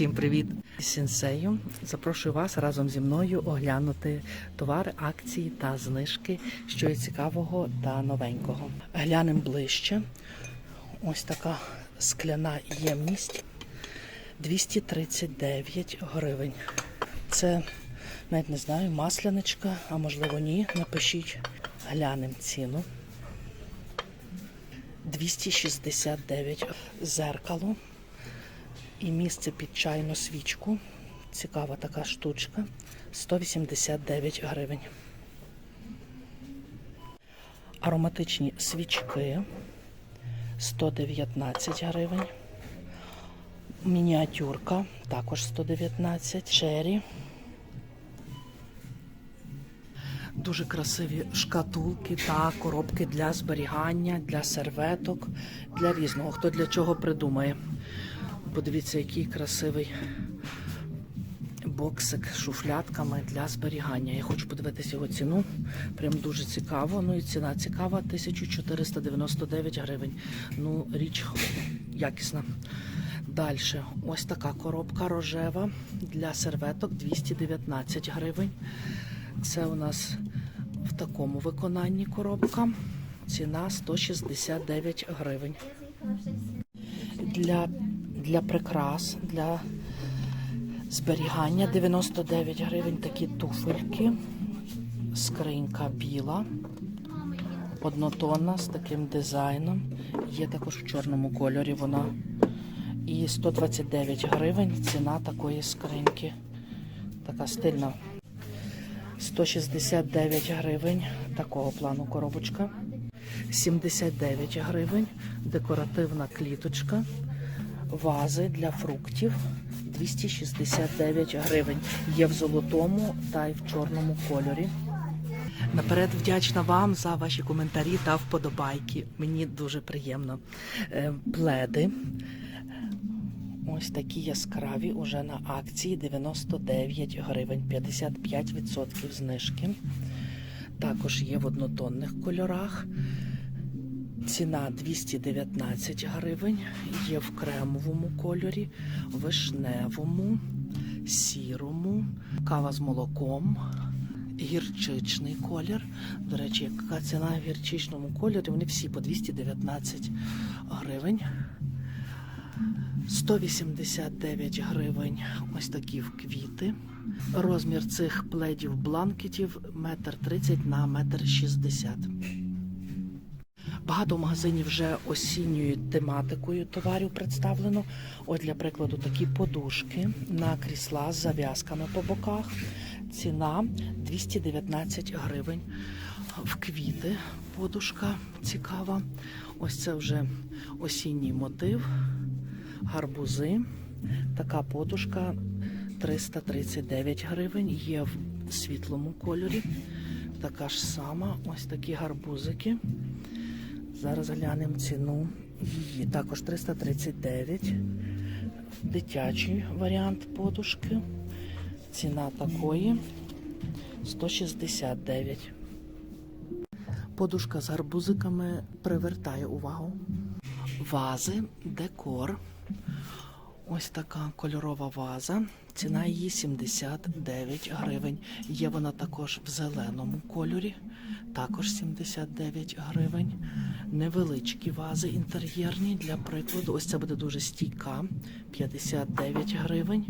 Всім привіт! Сінсею. Запрошую вас разом зі мною оглянути товари, акції та знижки, що є цікавого та новенького. Глянемо ближче. Ось така скляна ємність 239 гривень. Це навіть не знаю, масляничка, а можливо ні. Напишіть, глянемо ціну. 269 зеркало і місце під чайну свічку. Цікава така штучка. 189 гривень. Ароматичні свічки 119 гривень. Мініатюрка також 119. Чері. Дуже красиві шкатулки та коробки для зберігання, для серветок, для різного. Хто для чого придумає. Подивіться, який красивий боксик з шуфлятками для зберігання. Я хочу подивитися його ціну. Прям дуже цікаво. Ну і ціна цікава 1499 гривень. Ну, річ якісна. Далі, ось така коробка рожева для серветок 219 гривень. Це у нас в такому виконанні коробка. Ціна 169 гривень. Для, для прикрас, для зберігання 99 гривень такі туфельки. Скринька біла, однотонна з таким дизайном. Є також в чорному кольорі вона. І 129 гривень ціна такої скриньки. Така стильна. 169 гривень такого плану коробочка. 79 гривень. Декоративна кліточка. Вази для фруктів 269 гривень. Є в золотому та й в чорному кольорі. Наперед вдячна вам за ваші коментарі та вподобайки. Мені дуже приємно. Е, Пледи. Ось такі яскраві уже на акції 99 гривень, 55% знижки. Також є в однотонних кольорах. Ціна 219 гривень, є в кремовому кольорі, вишневому, сірому, кава з молоком, гірчичний колір. До речі, яка ціна в гірчичному кольорі? Вони всі по 219 гривень. 189 гривень ось такі в квіти. Розмір цих пледів бланкетів 1,30 на 1,60 м. Багато магазинів вже осінньою тематикою товарів представлено. Ось для прикладу такі подушки на крісла з зав'язками по боках. Ціна 219 гривень. В квіти подушка цікава. Ось це вже осінній мотив гарбузи. Така подушка 339 гривень. Є в світлому кольорі. Така ж сама, ось такі гарбузики. Зараз глянемо ціну її. Також 339. Дитячий варіант подушки. Ціна такої 169. Подушка з гарбузиками привертає увагу. Вази, декор. Ось така кольорова ваза. Ціна її 79 гривень. Є вона також в зеленому кольорі, також 79 гривень. Невеличкі вази інтер'єрні для прикладу. Ось це буде дуже стійка, 59 гривень.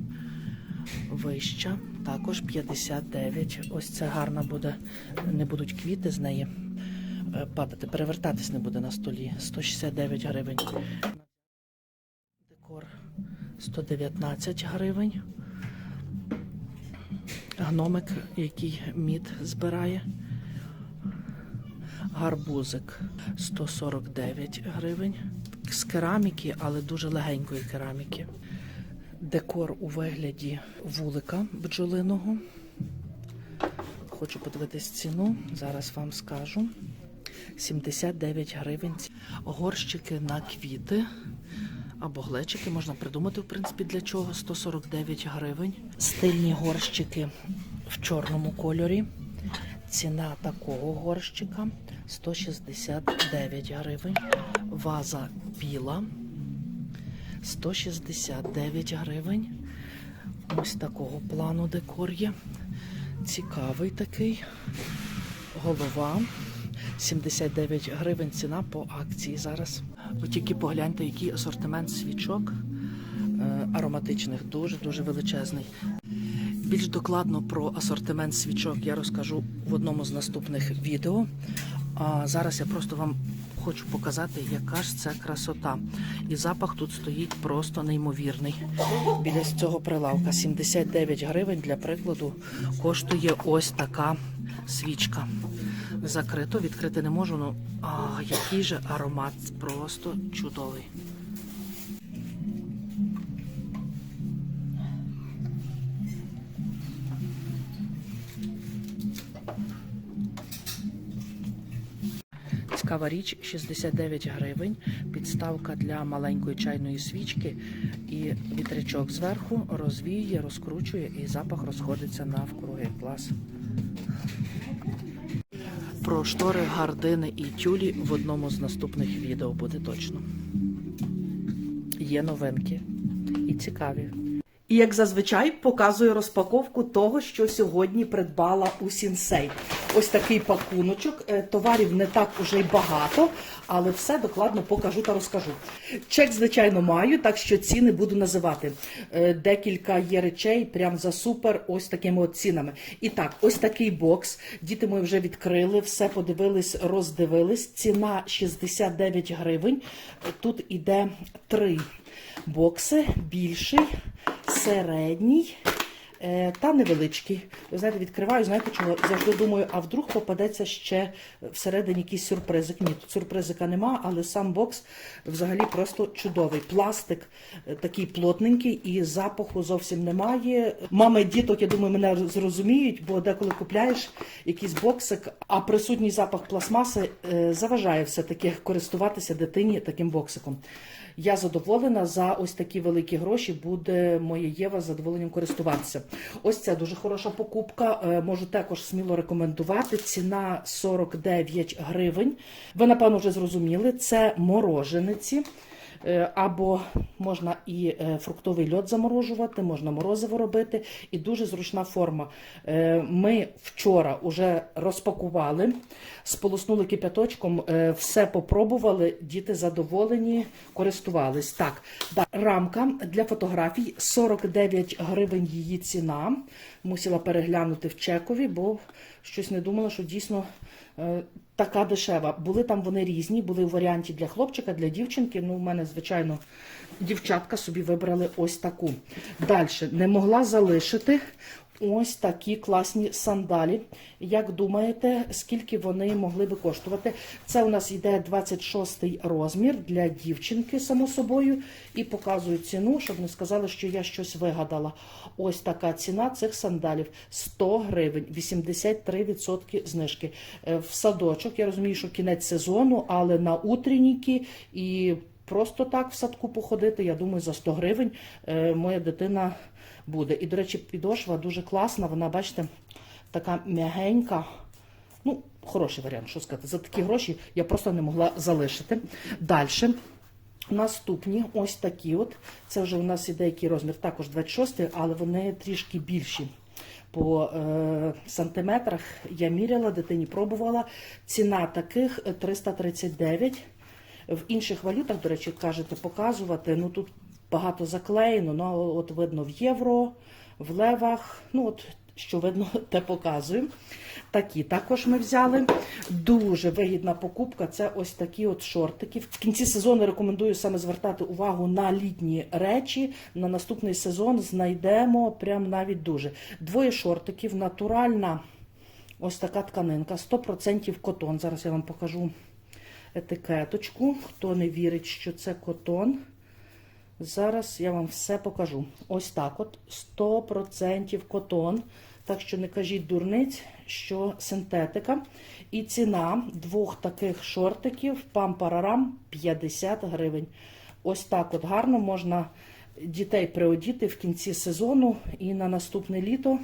Вища, також 59. Ось це гарна буде, не будуть квіти з неї е, падати, перевертатись не буде на столі. 169 гривень. Декор 119 гривень. Гномик, який мід збирає. Гарбузик 149 гривень. З кераміки, але дуже легенької кераміки. Декор у вигляді вулика бджолиного. Хочу подивитись ціну, зараз вам скажу. 79 гривень. Горщики на квіти або глечики можна придумати, в принципі, для чого 149 гривень. Стильні горщики в чорному кольорі. Ціна такого горщика 169 гривень. Ваза біла 169 гривень. Ось такого плану декор є. Цікавий такий. Голова. 79 гривень ціна по акції зараз. Ви тільки погляньте, який асортимент свічок е, ароматичних, дуже-дуже величезний. Більш докладно про асортимент свічок я розкажу в одному з наступних відео. А зараз я просто вам хочу показати, яка ж це красота. І запах тут стоїть просто неймовірний. Біля цього прилавка 79 гривень для прикладу коштує ось така свічка. Закрито, відкрити не можу. Ну а який же аромат, просто чудовий. Цікава річ 69 гривень, підставка для маленької чайної свічки і вітрячок зверху розвіює, розкручує і запах розходиться навкруги. Клас. Про штори, гардини і тюлі в одному з наступних відео буде точно. Є новинки і цікаві. І як зазвичай показую розпаковку того, що сьогодні придбала у Сінсей. Ось такий пакуночок. Е, Товарів не так уже й багато, але все докладно покажу та розкажу. Чек, звичайно, маю, так що ціни буду називати. Е, Декілька є речей, прям за супер, ось такими от цінами. І так, ось такий бокс. Діти мої вже відкрили, все подивились, роздивились. Ціна 69 гривень. Тут іде три бокси, більший, середній та невеличкий. Ви знаєте, відкриваю, знаєте чого? Завжди думаю, а вдруг попадеться ще всередині якийсь сюрпризик. Ні, тут сюрпризика нема, але сам бокс взагалі просто чудовий. Пластик е, такий плотненький і запаху зовсім немає. Мами діток, я думаю, мене зрозуміють, бо деколи купляєш якийсь боксик, а присутній запах пластмаси е, заважає все-таки користуватися дитині таким боксиком. Я задоволена за ось такі великі гроші. Буде моя Єва задоволенням користуватися. Ось це дуже хороша покупка. Е, Можу також сміло рекомендувати. Ціна 49 гривень. Ви напевно вже зрозуміли. Це морожениці. Е, Або можна і е, фруктовий льод заморожувати, можна морозиво робити, і дуже зручна форма. Е, Ми вчора вже розпакували, сполоснули кипяточком, все попробували, діти задоволені, користувались. Так, рамка для фотографій 49 гривень її ціна. Мусила переглянути в чекові, бо щось не думала, що дійсно така дешева. Були там вони різні, були в варіанті для хлопчика, для дівчинки. Ну, у мене, звичайно, дівчатка собі вибрали ось таку. Далі не могла залишити ось такі класні сандалі. Як думаєте, скільки вони могли би коштувати? Це у нас йде 26 розмір для дівчинки, само собою, і показую ціну, щоб не сказали, що я щось вигадала. Ось така ціна цих сандалів 100 гривень, 83% знижки. Е, В садочок, я розумію, що кінець сезону, але на утренніки і просто так в садку походити, я думаю, за 100 гривень е, моя дитина буде. І, до речі, підошва дуже класна, вона, бачите, така м'ягенька. Ну, хороший варіант, що сказати. За такі гроші я просто не могла залишити. Далі. Наступні ось такі от. Це вже у нас іде який розмір, також 26, але вони трішки більші. По е, сантиметрах я міряла, дитині пробувала. Ціна таких 339. В інших валютах, до речі, кажете, показувати. Ну тут багато заклеєно, ну от видно в євро, в левах. Ну от що видно, те показую. Такі також ми взяли. Дуже вигідна покупка. Це ось такі от шортики. В кінці сезону рекомендую саме звертати увагу на літні речі. На наступний сезон знайдемо прям навіть дуже. Двоє шортиків, натуральна ось така тканинка, 100% котон. Зараз я вам покажу етикеточку. Хто не вірить, що це котон. Зараз я вам все покажу. Ось так от 100% котон. Так що не кажіть дурниць, що синтетика. І ціна двох таких шортиків пам-парарам 50 гривень. Ось так от гарно можна дітей приодіти в кінці сезону і на наступне літо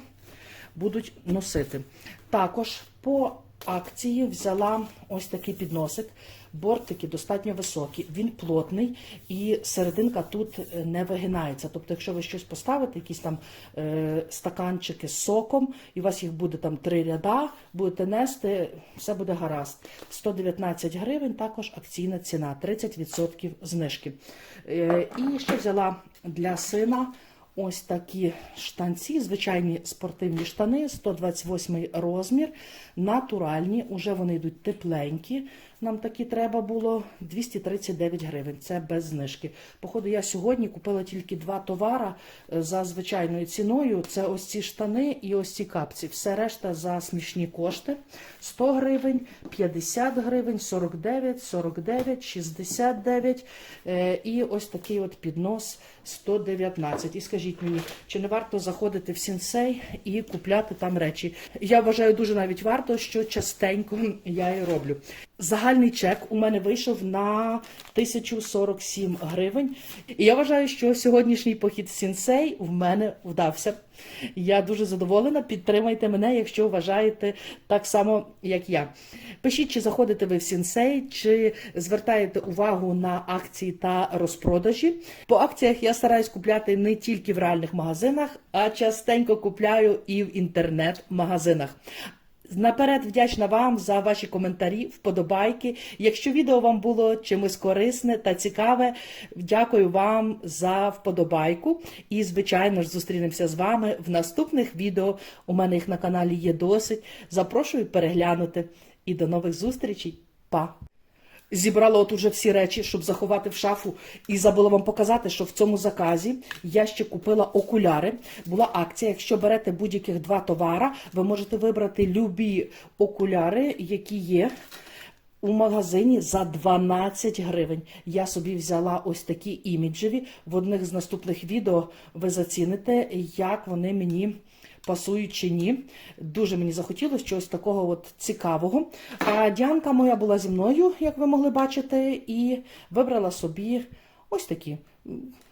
будуть носити. Також по акції взяла ось такий підносик. Бортики достатньо високі, він плотний і серединка тут е, не вигинається. Тобто, якщо ви щось поставите, якісь там е, стаканчики з соком, і у вас їх буде там три ряда, будете нести, все буде гаразд. 119 гривень, також акційна ціна, 30% знижки. Е, і ще взяла для сина. Ось такі штанці, звичайні спортивні штани, 128 розмір, натуральні, уже вони йдуть тепленькі. Нам такі треба було 239 гривень. Це без знижки. Походу, я сьогодні купила тільки два товара е, за звичайною ціною. Це ось ці штани і ось ці капці. Все решта за смішні кошти. 100 гривень, 50 гривень, 49, 49, 69. Е, І ось такий от піднос 119. І скажіть мені, чи не варто заходити в сінсей і купляти там речі? Я вважаю дуже навіть варто, що частенько я і роблю. Загальний чек у мене вийшов на 1047 гривень. І я вважаю, що сьогоднішній похід сінсей в мене вдався. Я дуже задоволена. Підтримайте мене, якщо вважаєте так само, як я. Пишіть, чи заходите ви в сінсей, чи звертаєте увагу на акції та розпродажі. По акціях я стараюсь купляти не тільки в реальних магазинах, а частенько купляю і в інтернет-магазинах. Наперед вдячна вам за ваші коментарі, вподобайки. Якщо відео вам було чимось корисне та цікаве, дякую вам за вподобайку. І, звичайно ж, зустрінемося з вами в наступних відео. У мене їх на каналі є досить. Запрошую переглянути. І до нових зустрічей. Па! Зібрала от уже всі речі, щоб заховати в шафу, і забула вам показати, що в цьому заказі я ще купила окуляри. Була акція. Якщо берете будь-яких два товара, ви можете вибрати любі окуляри, які є. У магазині за 12 гривень я собі взяла ось такі іміджеві. В одних з наступних відео ви заціните, як вони мені пасують чи ні. Дуже мені захотілося чогось такого от цікавого. А Діанка моя була зі мною, як ви могли бачити, і вибрала собі ось такі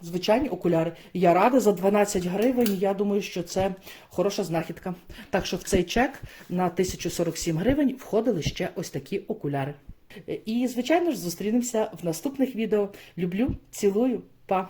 звичайні окуляри. Я рада за 12 гривень. Я думаю, що це хороша знахідка. Так що в цей чек на 1047 гривень входили ще ось такі окуляри. І, звичайно ж, зустрінемося в наступних відео. Люблю, цілую, па!